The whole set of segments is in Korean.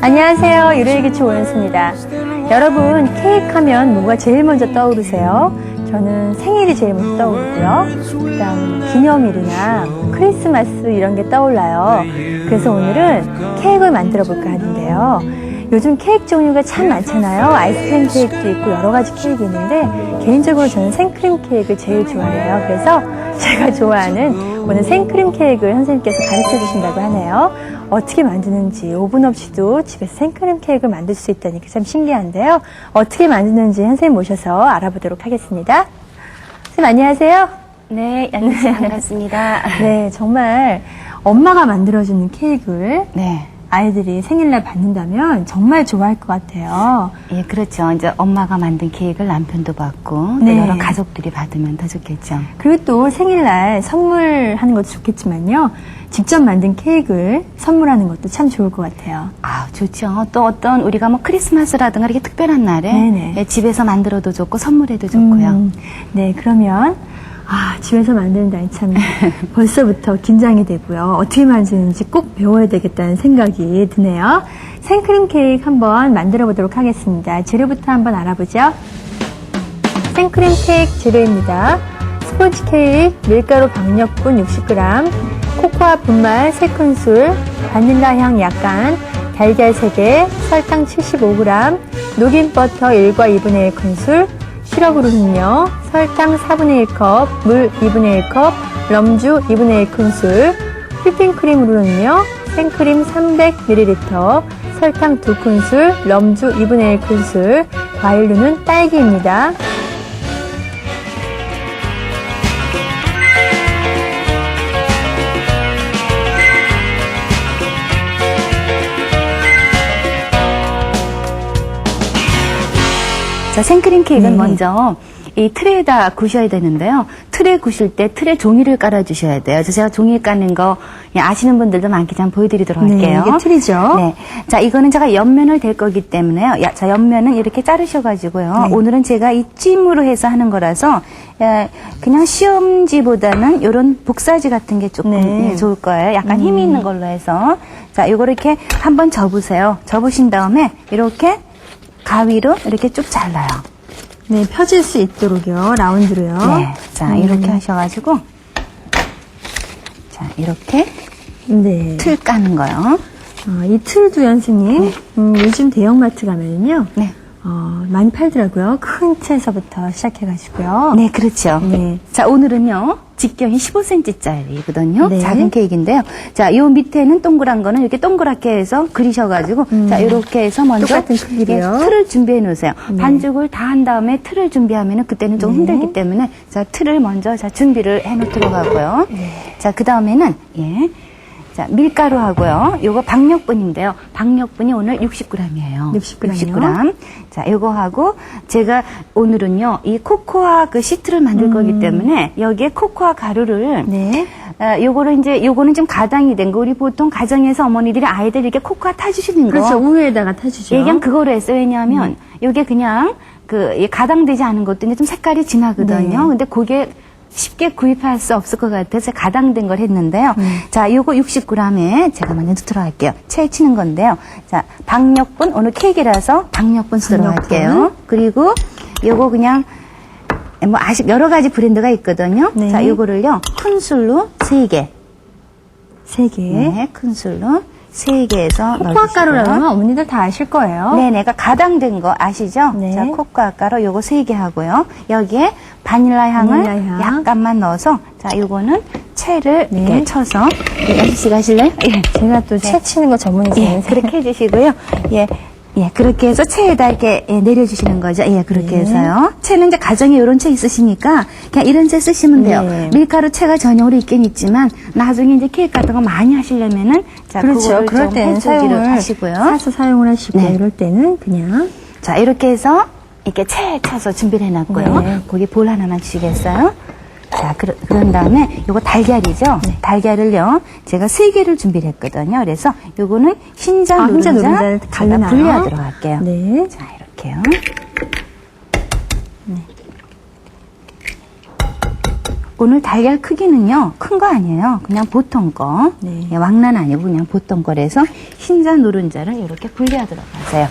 안녕하세요. 유래기초 오연수입니다. 여러분, 케이크 하면 뭐가 제일 먼저 떠오르세요? 저는 생일이 제일 먼저 떠오르고요. 그 다음 기념일이나 크리스마스 이런 게 떠올라요. 그래서 오늘은 케이크를 만들어 볼까 하는데요. 요즘 케이크 종류가 참 많잖아요. 아이스크림 케이크도 있고 여러 가지 케이크 있는데 개인적으로 저는 생크림 케이크를 제일 좋아해요. 그래서 제가 좋아하는 오늘 생크림 케이크를 선생님께서 가르쳐 주신다고 하네요. 어떻게 만드는지 오븐 없이도 집에서 생크림 케이크를 만들 수 있다니까 참 신기한데요. 어떻게 만드는지 선생님 모셔서 알아보도록 하겠습니다. 선생님 안녕하세요. 네, 안녕하세요. 반갑습니다. 네, 정말 엄마가 만들어주는 케이크를 네. 아이들이 생일날 받는다면 정말 좋아할 것 같아요. 예, 그렇죠. 이제 엄마가 만든 케이크를 남편도 받고 또 네. 여러 가족들이 받으면 더 좋겠죠. 그리고 또 생일날 선물하는 것도 좋겠지만요. 직접 만든 케이크를 선물하는 것도 참 좋을 것 같아요. 아, 좋죠. 또 어떤 우리가 뭐 크리스마스라든가 이렇게 특별한 날에 네네. 예, 집에서 만들어도 좋고 선물해도 좋고요. 음, 네, 그러면 아, 집에서 만드는다니 참 벌써부터 긴장이 되고요. 어떻게 만드는지 꼭 배워야 되겠다는 생각이 드네요. 생크림 케이크 한번 만들어 보도록 하겠습니다. 재료부터 한번 알아보죠. 생크림 케이크 재료입니다. 스포츠 케이크, 밀가루 박력분 60g, 코코아 분말 3큰술, 바닐라 향 약간, 달걀 3개, 설탕 75g, 녹인 버터 1과 2분의 1큰술, 시럽으로는요, 설탕 4분의 1컵, 물 2분의 1컵, 럼주 2분의 1큰술, 휘핑크림으로는요, 생크림 300ml, 설탕 2큰술, 럼주 2분의 1큰술, 과일류는 딸기입니다. 자, 생크림 케이크는 네. 먼저 이 틀에다 구셔야 되는데요. 틀에 구실 때 틀에 종이를 깔아주셔야 돼요. 그래서 제가 종이 까는 거 예, 아시는 분들도 많겠지만 보여드리도록 네, 할게요. 이게 틀이죠. 네. 자, 이거는 제가 옆면을 댈 거기 때문에요. 야, 자, 옆면은 이렇게 자르셔가지고요. 네. 오늘은 제가 이 찜으로 해서 하는 거라서 예, 그냥 시험지보다는 이런 복사지 같은 게 조금 네. 예, 좋을 거예요. 약간 힘이 있는 걸로 해서. 자, 요거 이렇게 한번 접으세요. 접으신 다음에 이렇게 가위로 이렇게 쭉 잘라요. 네, 펴질 수 있도록요, 라운드로요. 네. 자, 이렇게 하셔가지고. 자, 이렇게 네. 틀 까는 거요. 어, 이 틀도 연수님, 음, 요즘 대형마트 가면은요, 네. 어, 많이 팔더라고요. 큰 틀에서부터 시작해가지고요. 네, 그렇죠. 네. 자, 오늘은요, 직경이 15cm짜리거든요. 네. 작은 케이크인데요. 자, 요 밑에는 동그란 거는 이렇게 동그랗게 해서 그리셔가지고, 자, 이렇게 해서 먼저 음. 똑같은 크기로요. 예, 틀을 준비해 놓으세요. 네. 반죽을 다 한 다음에 틀을 준비하면 은 그때는 좀 네. 힘들기 때문에, 자, 틀을 먼저 자, 준비를 해 놓도록 하고요. 네. 자, 그 다음에는, 예. 자, 밀가루 하고요. 요거 박력분인데요. 박력분이 오늘 60g이에요. 60g 이요? 60g. 자, 요거 하고 제가 오늘은요. 이 코코아 그 시트를 만들 거기 때문에 여기에 코코아 가루를 음. 네. 어, 요거를 이제 요거는 좀 가당이 된 거. 우리 보통 가정에서 어머니들이 아이들 이렇게 코코아 타 주시는 거. 그렇죠. 우유에다가 타 주죠. 예, 그냥 그거로 했어요. 왜냐하면 요게 그냥 그이 가당되지 않은 것도 이제 좀 색깔이 진하거든요. 네. 근데 그게 쉽게 구입할 수 없을 것 같아서 가당된 걸 했는데요. 음. 자, 요거 60g에 제가 먼저 넣도록 할게요. 채 치는 건데요. 자, 박력분, 오늘 케이크라서 박력분 쓰도록 박력분. 할게요. 그리고 요거 그냥 뭐 아직 여러 가지 브랜드가 있거든요. 네. 자, 요거를요. 큰 술로 3개. 세 개. 네, 큰 술로 3개에서 코코아 가루라면 어머니들 다 아실 거예요. 네, 내가 가당된 거 아시죠? 네. 자, 코코아 가루 요거 세개 하고요. 여기에 바닐라 향을 바닐라 향. 약간만 넣어서 자, 요거는 채를 네. 이렇게 쳐서 예, 연수 씨가 하실래요? 예. 제가 또 채 치는 거 전문이세요. 예, 그렇게 해주시고요. 예. 예, 그렇게 해서 채에다 이렇게 예, 내려주시는 거죠. 예, 그렇게 네. 해서요. 채는 이제 가정에 이런 채 있으시니까 그냥 이런 채 쓰시면 돼요. 네. 밀가루 채가 전용으로 있긴 있지만 나중에 이제 케이크 같은 거 많이 하시려면은 자, 그렇죠. 그럴 좀 때는 사용을 하시고요. 사서 사용을 하시고 네. 이럴 때는 그냥 자, 이렇게 해서 이렇게 채 쳐서 준비를 해놨고요. 네. 거기 볼 하나만 주시겠어요? 자, 그러, 그런 다음에 요거 달걀이죠? 네. 달걀을요, 제가 세 개를 준비를 했거든요. 그래서 요거는 흰자, 아, 흰자 노른자, 노른자를 제가? 분리하도록 할게요. 네. 자, 이렇게요. 오늘 달걀 크기는요, 큰 거 아니에요. 그냥 보통 거. 네. 예, 왕란 아니고 그냥 보통 거라서 흰자, 노른자를 이렇게 분리하도록 하세요.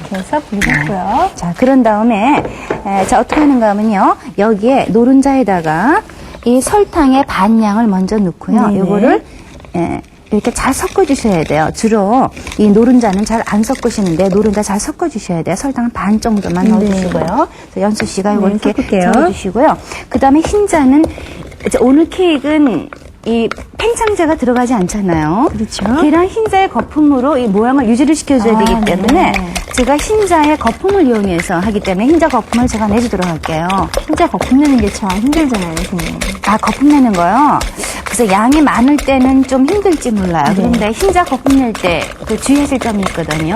이렇게 해서 분리했고요. 자, 그런 다음에, 에, 자, 어떻게 하는가 하면요. 여기에 노른자에다가 이 설탕의 반량을 먼저 넣고요. 네네. 요거를, 에, 이렇게 잘 섞어주셔야 돼요. 주로 이 노른자는 잘 안 섞으시는데 노른자 잘 섞어주셔야 돼요. 설탕 반 정도만 네. 넣어주시고요. 그래서 연수 씨가 이거 네, 이렇게 섞을게요. 저어주시고요. 그 다음에 흰자는 오늘 케이크는 이 팽창제가 들어가지 않잖아요. 그렇죠. 계란 흰자의 거품으로 이 모양을 유지를 시켜줘야 아, 되기 때문에 네. 제가 흰자의 거품을 이용해서 하기 때문에 흰자 거품을 제가 내주도록 할게요. 진짜 거품 내는 게 참 힘들잖아요, 선생님. 아, 거품 내는 거요? 그래서 양이 많을 때는 좀 힘들지 몰라요. 네. 그런데 흰자 거품 낼 때 그 주의하실 점이 있거든요.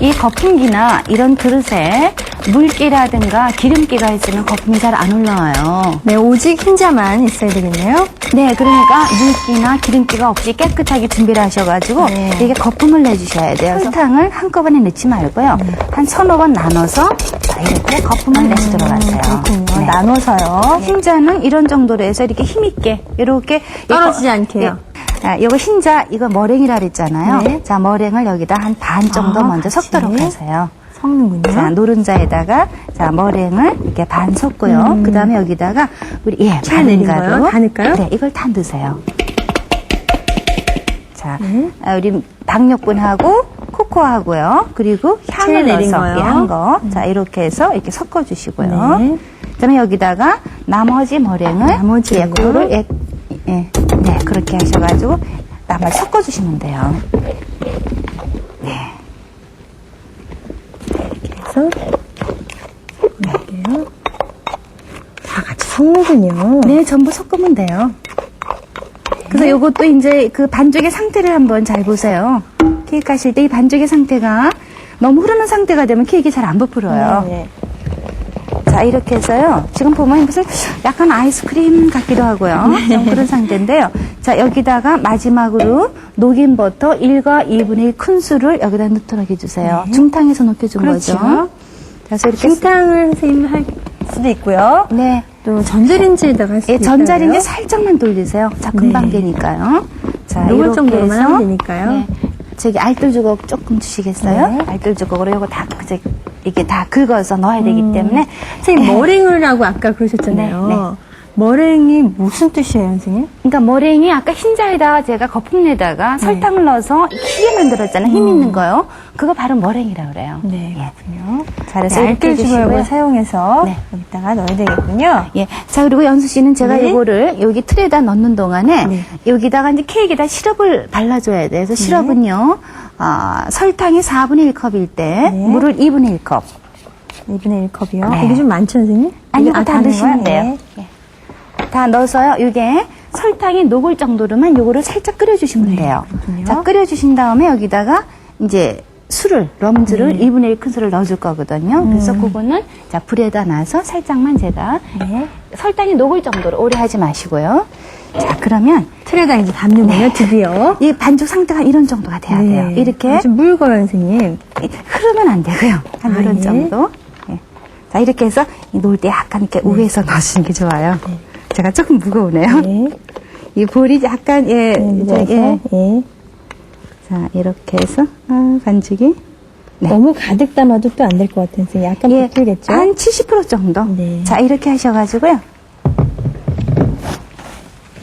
이 거품기나 이런 그릇에 물기라든가 기름기가 있으면 거품이 잘 안 올라와요. 네, 오직 흰자만 있어야 되겠네요. 네, 그러니까 물기나 기름기가 없이 깨끗하게 준비를 하셔가지고 네. 이게 거품을 내주셔야 돼요. 설탕을 한꺼번에 넣지 말고요. 한 서너 번 나눠서 자, 이렇게 거품을 내시도록 하세요. 음, 그렇군요. 네. 나눠서요. 흰자는 이런 정도로 해서 이렇게 힘있게 이렇게 떨어지지 않게요. 예. 아, 요거 흰자 이거 머랭이라 그랬잖아요. 네. 자 머랭을 여기다 한 반 정도 아, 먼저 같이. 섞도록 하세요. 섞는군요. 자 노른자에다가 자 머랭을 이렇게 반 섞고요. 그 다음에 여기다가 우리 예 거요? 가루. 다 넣을까요? 네 이걸 다 넣으세요. 자 네. 아, 우리 박력분하고 코코아하고요. 그리고 향을 넣어서? 음. 예, 한 거. 자 이렇게 해서 이렇게 섞어 주시고요. 네. 그다음에 여기다가 나머지 머랭을 나머지요? 예, 그거를 예, 예, 네 그렇게 하셔 가지고 나머지 섞어 주시면 돼요. 그래서 섞을게요. 다 같이 섞는군요. 네, 전부 섞으면 돼요. 그래서 요것도 이제 그 반죽의 상태를 한번 잘 보세요. 케이크 하실 때 이 반죽의 상태가 너무 흐르는 상태가 되면 케이크 잘안 부풀어요. 네. 자, 이렇게 해서요. 지금 보면 무슨 약간 아이스크림 같기도 하고요. 좀 그런 상태인데요. 자, 여기다가 마지막으로 녹인 버터 1과 2분의 1 큰술을 여기다 넣도록 해주세요. 중탕에서 녹여준 그렇죠. 거죠. 그래서 이렇게. 중탕을 선생님 할 수도 있고요. 네. 또 전자레인지에다가 할 수도 예, 전자레인지? 살짝만 돌리세요. 자, 금방 네. 되니까요. 자, 녹을 정도로만 하면 되니까요. 네. 저기 알뜰 주걱 조금 주시겠어요? 네. 알뜰 주걱으로 이거 다, 그저, 이게 다 긁어서 넣어야 되기 음. 때문에. 선생님, 머랭을 하고 아까 그러셨잖아요. 네, 머랭이 무슨 뜻이에요, 선생님? 그러니까 머랭이 아까 흰자에다가 제가 거품 내다가 설탕을 넣어서 희게 만들었잖아요. 힘 있는 거요. 그거 바로 머랭이라고 그래요. 네, 예. 그렇군요. 잘해서 네, 알뜰주걱을 해주시고요. 사용해서 네. 여기다가 넣어야 되겠군요. 예. 자, 그리고 연수 씨는 제가 네. 이거를 여기 틀에다 넣는 동안에 네. 여기다가 이제 케이크에다 시럽을 발라줘야 돼요. 그래서 시럽은요, 아, 설탕이 4분의 1컵일 때 네. 물을 2분의 1컵. 2분의 1컵이요. 네. 이게 좀 많죠, 선생님? 아니, 이게- 이거 다 넣으시면? 돼요. 네. 예. 다 넣어서요, 이게 설탕이 녹을 정도로만 요거를 살짝 끓여주시면 돼요. 네, 그렇군요. 자, 끓여주신 다음에 여기다가 이제 술을, 럼즈를 네. 2분의 1 큰술을 넣어줄 거거든요. 그래서 그거는 자, 불에다 놔서 살짝만 제가 네. 설탕이 녹을 정도로 오래 하지 마시고요. 자, 그러면 틀에다 이제 담는군요, 드디어. 이 반죽 상태가 이런 정도가 돼야 돼요. 이렇게 네. 좀 묽어요, 선생님. 이- 흐르면 안 되고요. 한 아, 이런 예. 정도. 예. 자, 이렇게 해서 놓을 때 약간 이렇게 우에서 넣으시는 게 좋아요. 제가 조금 무거우네요. 네. 이 볼이 약간, 예, 네, 이제, 예. 예. 자, 이렇게 해서, 아, 반죽이. 네. 너무 가득 담아도 또 안 될 것 같아요, 선생님. 약간 예, 부풀겠죠? 한70% 정도. 네. 자, 이렇게 하셔가지고요.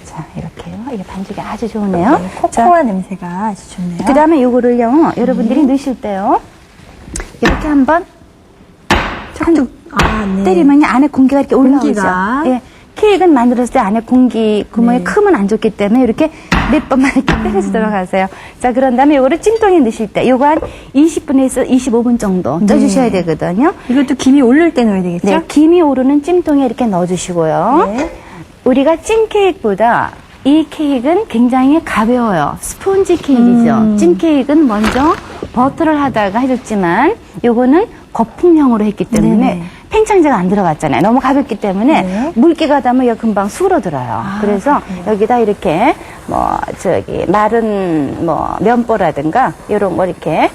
자, 이게 반죽이 아주 좋으네요. 네, 자, 코코아 냄새가 아주 좋네요. 그 다음에 요거를요, 여러분들이 넣으실 때요, 이렇게 한번 툭툭. 아, 네. 때리면 안에 공기가 이렇게 올라오죠. 공기가. 예. 케이크는 만들었을 때 안에 공기 구멍이 네. 크면 안 좋기 때문에 이렇게 몇 번만 이렇게 때려주도록 하세요. 자, 그런 다음에 요거를 찜통에 넣으실 때 요거 한 20분에서 25분 정도 쪄주셔야 되거든요. 이것도 김이 오를 때 넣어야 되겠죠? 네, 김이 오르는 찜통에 이렇게 넣어주시고요. 네. 우리가 찜 케이크보다 이 케이크는 굉장히 가벼워요. 스폰지 케이크이죠. 음. 찜 케이크는 먼저 버터를 하다가 해줬지만 요거는 거품형으로 했기 때문에 네네. 팽창제가 안 들어갔잖아요. 너무 가볍기 때문에 네. 물기가 닿으면 이거 금방 수그러들어요. 그래서 여기다 이렇게 뭐 저기 마른 뭐 면보라든가 이런 거 이렇게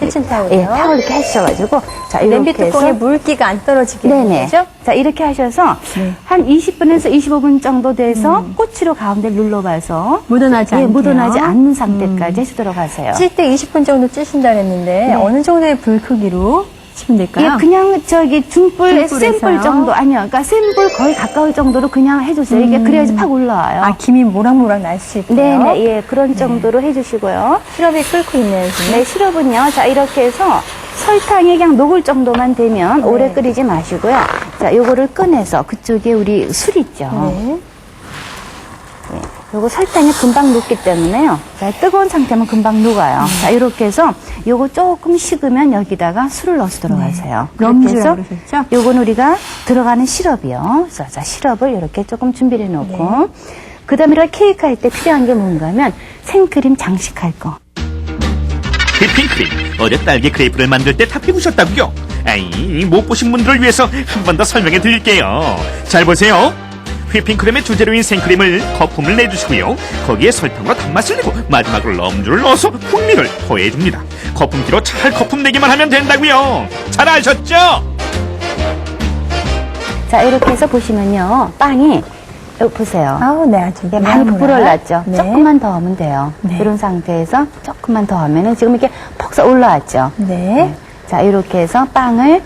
키친 타올이요. 예, 타올 이렇게 해주셔가지고 자 냄비 이렇게 뚜껑에 해서 물기가 안 떨어지게 네네. 되죠? 자 이렇게 하셔서 네. 음. 한 20분에서 25분 정도 돼서 꼬치로 가운데 눌러봐서 묻어나지 예, 않게요. 묻어나지 않는 상태까지 해주도록 하세요. 찔 때 20분 정도 찌신다 그랬는데 네. 어느 정도의 불 크기로 치면 될까요? 예, 그냥 저기 중불 중불에서요? 센불 정도 아니요, 그러니까 센불 거의 가까울 정도로 그냥 해주세요. 이게 그래야지 팍 올라와요. 아, 김이 모락모락 날 수 있고요. 네네, 예, 그런 정도로 해주시고요. 시럽이 끓고 있네요, 지금. 네, 시럽은요. 자, 이렇게 해서 설탕이 그냥 녹을 정도만 되면 네. 오래 끓이지 마시고요. 자, 요거를 꺼내서 그쪽에 우리 술 있죠. 네. 요거 설탕이 금방 녹기 때문에요. 자, 뜨거운 상태면 금방 녹아요. 음. 자, 이렇게 해서 요거 조금 식으면 여기다가 술을 넣어서 들어가세요. 네. 럼주라고 그러셨죠? 요건 우리가 들어가는 시럽이요. 자, 자, 시럽을 이렇게 조금 준비를 해 놓고. 네. 그 다음에 이렇게 케이크 할 때 필요한 게 뭔가 하면 생크림 장식할 거. 휘핑크림 어제 딸기 크레이프를 만들 때다 배우셨다고요? 아이 못 보신 분들을 위해서 한 번 더 설명해 드릴게요 잘 보세요 휘핑크림의 주재료인 생크림을 거품을 내주시고요 거기에 설탕과 단맛을 내고 마지막으로 럼주를 넣어서 풍미를 더해줍니다 거품기로 잘 거품 내기만 하면 된다고요 잘 아셨죠? 자, 이렇게 해서 보시면요. 빵이, 여기 보세요. 아우, 네, 아주. 예, 많이 모락모락. 부풀어올랐죠? 네. 조금만 더 하면 돼요. 네. 이런 상태에서 조금만 더 하면은 지금 이렇게 퍽서 올라왔죠? 네. 자, 이렇게 해서 빵을,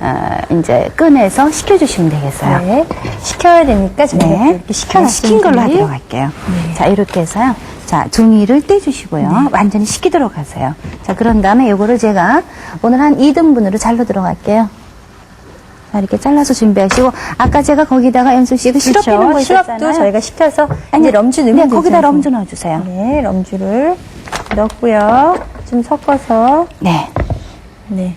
어, 이제 꺼내서 식혀주시면 되겠어요. 네. 식혀야 되니까 또 네. 이렇게 식혀놨 식힌 걸로 하도록 할게요. 네. 자, 이렇게 해서요. 자, 종이를 떼주시고요. 완전히 식히도록 하세요. 자, 그런 다음에 요거를 제가 오늘 한 2등분으로 잘라 들어갈게요. 자, 이렇게 잘라서 준비하시고, 아까 제가 거기다가 연수 씨가 시럽 그렇죠. 피는 거 시럽도 있었잖아요. 저희가 식혀서 아니, 이제 럼주 넣으면 네. 거기다 럼주 넣어주세요. 네, 럼주를 넣고요. 좀 섞어서 네. 네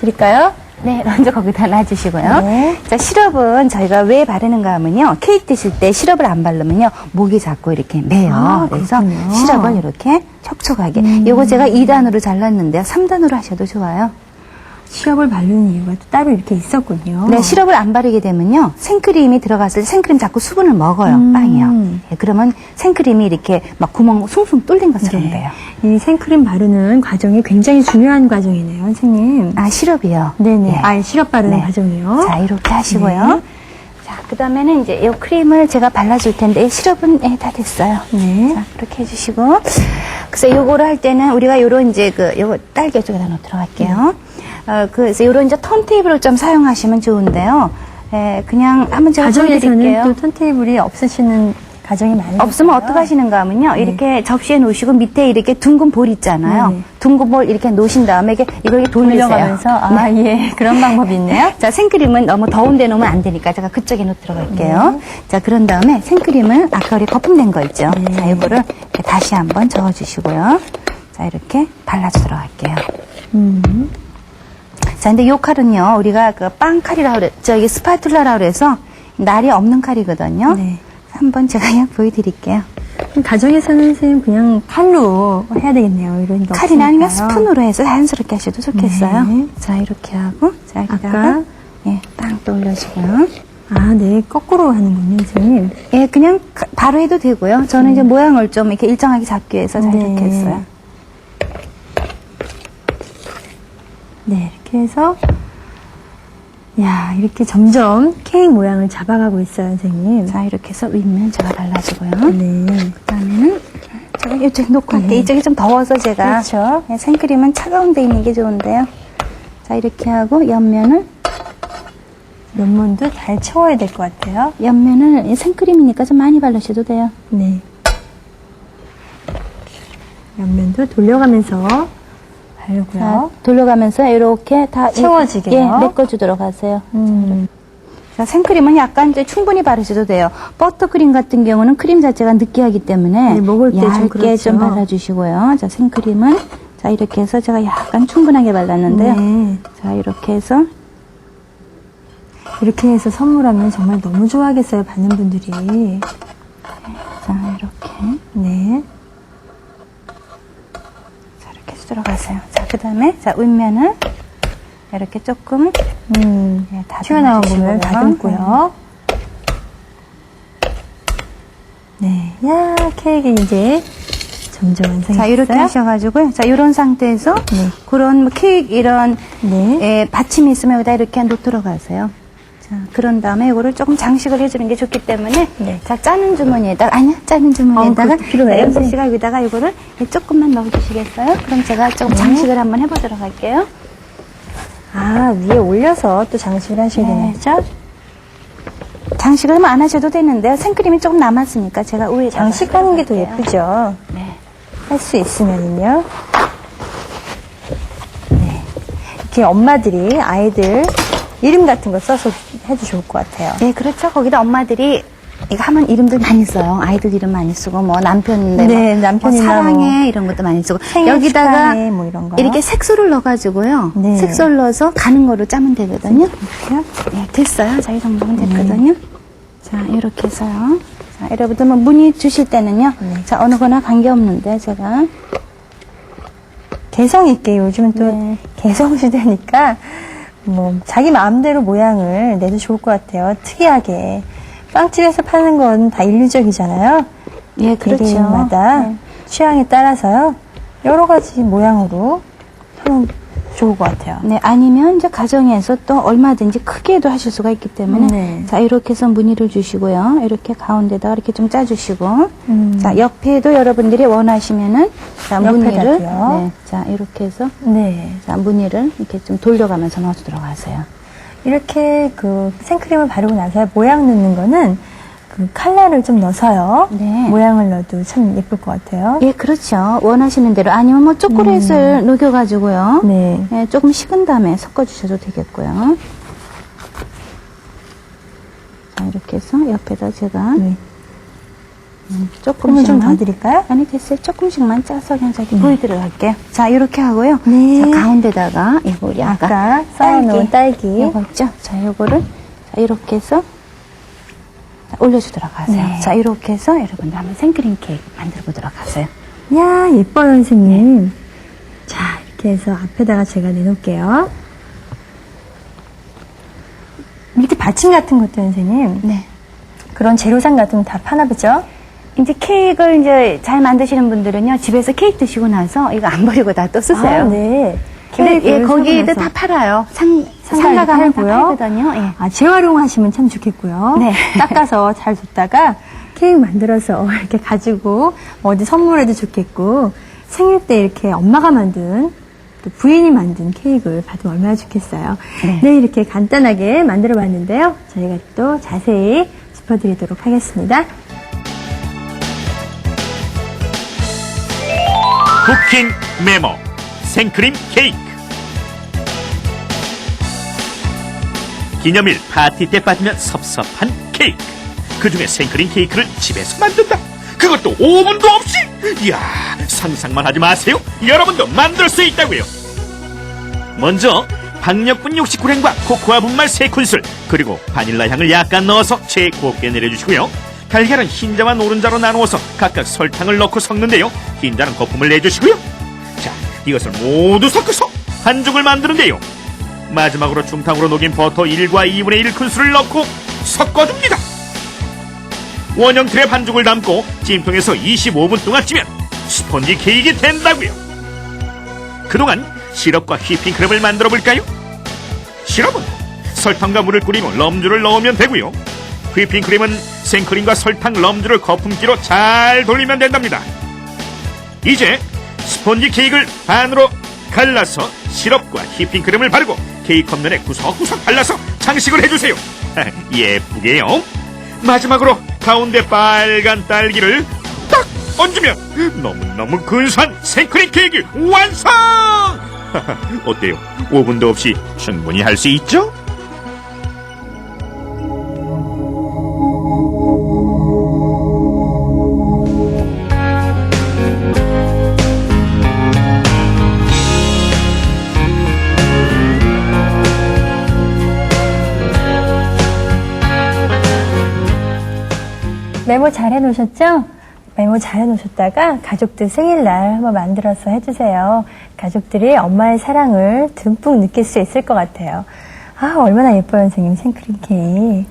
드릴까요? 네, 먼저 거기다 놔주시고요. 네. 자, 시럽은 저희가 왜 바르는가 하면요. 케이크 드실 때 시럽을 안 바르면요. 목이 자꾸 이렇게 매요. 아, 그래서. 음. 시럽을 이렇게 촉촉하게. 요거 제가 2단으로 잘랐는데요. 3단으로 하셔도 좋아요. 시럽을 바르는 이유가 또 따로 이렇게 있었군요. 네, 시럽을 안 바르게 되면요. 생크림이 들어갔을 때 생크림 자꾸 수분을 먹어요. 음. 빵이요. 예, 그러면 생크림이 이렇게 막 구멍 숭숭 뚫린 것처럼 돼요. 이 생크림 바르는 과정이 굉장히 중요한 과정이네요, 선생님. 아, 시럽이요? 네네. 예. 아, 시럽 바르는 네. 과정이요. 자, 이렇게 하시고요. 네. 자, 그 다음에는 이제 이 크림을 제가 발라줄 텐데, 이 시럽은 예, 다 됐어요. 네. 자, 그렇게 해주시고. 그래서 요거를 할 때는 우리가 요런 이제 그, 요거 딸기 쪽에다 넣도록 할게요. 어, 그래서 요런 이제 턴테이블을 좀 사용하시면 좋은데요. 예, 그냥 한번 제가 가정에서는 보여드릴게요. 또 턴테이블이 없으시는 가정이 많으요 없으면 어떻게 하시는가 하면요. 이렇게 접시에 놓으시고 밑에 이렇게 둥근 볼 있잖아요. 네. 둥근 볼 이렇게 놓으신 다음에 이게 이걸 이렇게 돌리세요. 돌려가면서 아, 예. 그런 방법이 있네요. 자, 생크림은 너무 더운 데 놓으면 안 되니까 제가 그쪽에 놓도록 할게요. 자, 그런 다음에 생크림을 아까 우리 거품 낸거 있죠? 네. 자, 이거를 이렇게 다시 한번 저어 주시고요. 자, 이렇게 발라주도록 할게요. 음. 자, 근데 요 칼은요, 우리가 그 빵칼이라 그래, 저기 스파툴라라 그래서 날이 없는 칼이거든요. 네. 한번 제가 그냥 보여드릴게요. 가정에서는 선생님 그냥 칼로 해야 되겠네요. 이런 게 칼이나 아니면. 스푼으로 해서 자연스럽게 하셔도 좋겠어요. 네. 자, 이렇게 하고, 자, 여기다가? 예, 빵또 올려주고요. 아, 네. 거꾸로 하는군요, 선생님. 예, 그냥 가- 바로 해도 되고요. 저는 이제 모양을 좀 이렇게 일정하게 잡기 위해서 잘 네. 이렇게 했어요. 네, 이렇게 해서 야, 이렇게 점점 케이크 모양을 잡아가고 있어요, 선생님. 자, 이렇게 해서 윗면 제가 발라주고요. 네. 그 다음에는 제가 이쪽 놓고 할게요. 이쪽이 좀 더워서 제가. 그렇죠. 예, 생크림은 차가운 데 있는 게 좋은데요. 자, 이렇게 하고 옆면을, 면문도 잘 채워야 될 것 같아요. 옆면을 이 생크림이니까 좀 많이 바르셔도 돼요. 네. 옆면도 돌려가면서 바르고요. 자, 돌려가면서 이렇게 다. 이- 채워지게요. 예, 메꿔주도록 하세요. 음. 자, 생크림은 약간 이제 충분히 바르셔도 돼요. 버터크림 같은 경우는 크림 자체가 느끼하기 때문에 네, 먹을 때좀 얇게 그렇죠. 좀 발라주시고요. 자, 생크림은 자 이렇게 해서 제가 약간 충분하게 발랐는데요. 네. 자, 이렇게 해서 이렇게 해서 선물하면 정말 너무 좋아하겠어요, 받는 분들이. 자 이렇게 네. 들어가세요. 자, 그 다음에 자 윗면을 이렇게 조금 음. 예, 튀어나온. 부분을 다듬고요. 네. 야, 케이크 이제 점점 완성이 자, 이렇게? 하셔가지고요. 자, 이런 상태에서 네. 그런 뭐 케이크 이런 네. 예, 받침이 있으면 여기다 이렇게 놓도록 하세요. 자, 그런 다음에 이거를 조금 장식을 해주는 게 좋기 때문에 네. 자, 짜는 주머니에다가 아니요, 짜는 주머니에다가 필요해요, 네, 연수 선생님? 씨가 여기다가 이거를 조금만 넣어주시겠어요? 그럼 제가 조금 네. 장식을 한번 해보도록 할게요. 아, 위에 올려서 또 장식을 하셔야 네. 되겠죠? 장식을 안 하셔도 되는데요. 생크림이 조금 남았으니까 제가 위에 장식하는 게 더 예쁘죠? 네. 할 수 있으면요. 네. 이렇게 엄마들이 아이들 이름 같은 거 써서 해도 좋을 것 같아요. 네, 그렇죠. 거기다 엄마들이 이거 하면 이름들 많이 써요. 아이들 이름 많이 쓰고 뭐 남편인데 네, 뭐, 남편이나 뭐 사랑해 뭐 이런 것도 많이 쓰고 여기다가 뭐 이런 거. 이렇게 색소를 넣어가지고요. 네. 색소를 넣어서 가는 거로 짜면 되거든요. 네, 됐어요. 자, 이 정도면 됐거든요. 자, 이렇게 해서요. 자, 여러분들 뭐 문의 주실 때는요. 네. 자, 어느 거나 관계없는데 제가 개성 있게 요즘은 또 네. 개성 시대니까 뭐 자기 마음대로 모양을 내도 좋을 것 같아요. 특이하게 빵집에서 파는 건 다 인류적이잖아요. 예, 그렇죠. 개개인마다 네. 취향에 따라서요 여러 가지 모양으로 하면 좋을 것 같아요. 네, 아니면 이제 가정에서 또 얼마든지 크게도 하실 수가 있기 때문에 네. 자 이렇게 해서 무늬를 주시고요. 이렇게 가운데다가 이렇게 좀 짜주시고 음. 자 옆에도 여러분들이 원하시면은 자 무늬를? 네, 자 이렇게 해서 네. 자 무늬를 이렇게 좀 돌려가면서 넣어주도록 하세요. 이렇게 그 생크림을 바르고 나서 모양 넣는 거는 그 칼라를 좀 넣어서요. 네. 모양을 넣어도 참 예쁠 것 같아요. 예, 그렇죠. 원하시는 대로 아니면 뭐 초콜릿을 녹여가지고요. 음. 네. 예, 조금 식은 다음에 섞어주셔도 되겠고요. 자 이렇게 해서 옆에다 제가 네. 조금씩만 좀더 드릴까요? 아니 됐어요. 조금씩만 짜서 그냥 저기 보여드려 갈게요. 자 이렇게 하고요. 네. 자 가운데다가 이거 우리 아까, 아까 쌓아놓은 딸기. 이거 있죠? 자 요거를 자 이렇게 해서 자, 올려주도록 하세요. 네. 자 이렇게 해서 여러분들 한번 생크림 케이크 만들어 보도록 하세요. 야 예뻐요, 선생님. 자, 이렇게 해서 앞에다가 제가 내놓을게요. 밑에 받침 같은 것도 선생님. 네. 그런 재료상 같은 거 다 파나 보죠? 이제 케이크를 이제 잘 만드시는 분들은요 집에서 케이크 드시고 나서 이거 안 버리고 다 또 쓰세요. 아, 네. 근데 예, 거기도 다 팔아요. 상 상가 가면 다 팔고요. 팔거든요. 예. 아, 재활용하시면 참 좋겠고요. 네. 닦아서 잘 뒀다가 케이크 만들어서 이렇게 가지고 어디 선물해도 좋겠고 생일 때 이렇게 엄마가 만든 또 부인이 만든 케이크를 받으면 얼마나 좋겠어요. 네. 네, 이렇게 간단하게 만들어 봤는데요. 저희가 또 자세히 짚어드리도록 하겠습니다. 쿠킹 메모 생크림 케이크. 기념일 파티 때 빠지면 섭섭한 케이크. 그 중에 생크림 케이크를 집에서 만든다. 그것도 오븐도 없이. 이야 상상만 하지 마세요. 여러분도 만들 수 있다고요. 먼저 박력분 69랭과 코코아 분말 3큰술 그리고 바닐라 향을 약간 넣어서 최고게 내려주시고요. 달걀은 흰자와 노른자로 나누어서 각각 설탕을 넣고 섞는데요. 흰자는 거품을 내주시고요. 자 이것을 모두 섞어서 반죽을 만드는데요 마지막으로 중탕으로 녹인 버터 1과 2분의 1 큰술을 넣고 섞어줍니다 원형 틀에 반죽을 담고 찜통에서 25분 동안 찌면 스펀지 케이크가 된다고요 그동안 시럽과 휘핑크림을 만들어 볼까요? 시럽은 설탕과 물을 끓이고 럼주를 넣으면 되고요. 휘핑크림은 생크림과 설탕, 럼주를 거품기로 잘 돌리면 된답니다. 이제 스펀지 케이크를 반으로 갈라서 시럽과 휘핑 크림을 바르고 케이크 컵면에 구석구석 발라서 장식을 해주세요. 예쁘게요. 마지막으로 가운데 빨간 딸기를 딱 얹으면 너무너무 근사한 생크림 케이크 완성! 어때요? 오븐도 없이 충분히 할 수 있죠? 메모 잘 해놓으셨죠? 메모 잘 해놓으셨다가 가족들 생일날 한번 만들어서 해주세요. 가족들이 엄마의 사랑을 듬뿍 느낄 수 있을 것 같아요. 아, 얼마나 예뻐요, 선생님. 생크림 케이크.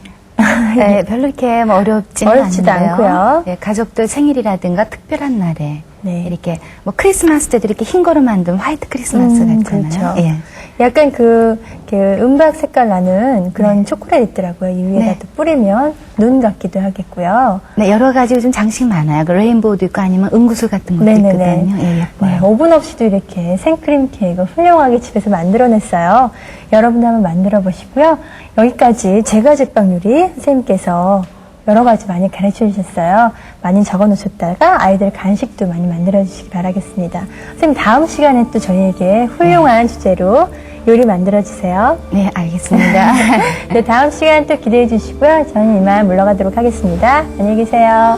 네, 별로 이렇게 뭐 어렵지는 어렵지도 않은데요. 않고요. 예, 가족들 생일이라든가 특별한 날에 네. 이렇게 뭐 크리스마스 때도 이렇게 흰 거로 만든 화이트 크리스마스 음, 같잖아요. 그렇죠. 예. 약간 그, 그 은박 색깔 나는 그런 초콜릿 있더라고요. 이 위에다 네. 또 뿌리면 눈 같기도 하겠고요. 네, 여러 가지 요즘 장식 많아요. 그 레인보우도 있고 아니면 은구슬 같은 것도 네네네. 있거든요. 예, 예뻐요. 네, 오븐 없이도 이렇게 생크림 케이크 훌륭하게 집에서 만들어냈어요. 여러분도 한번 만들어 보시고요. 여기까지 제과 제빵 요리 선생님께서 여러 가지 많이 가르쳐 주셨어요. 많이 적어 놓으셨다가 아이들 간식도 많이 만들어 주시기 바라겠습니다. 선생님, 다음 시간에 또 저희에게 훌륭한 네. 주제로 요리 만들어 주세요. 네, 알겠습니다. 네, 다음 시간 또 기대해 주시고요. 저는 이만 물러가도록 하겠습니다. 안녕히 계세요.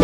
네.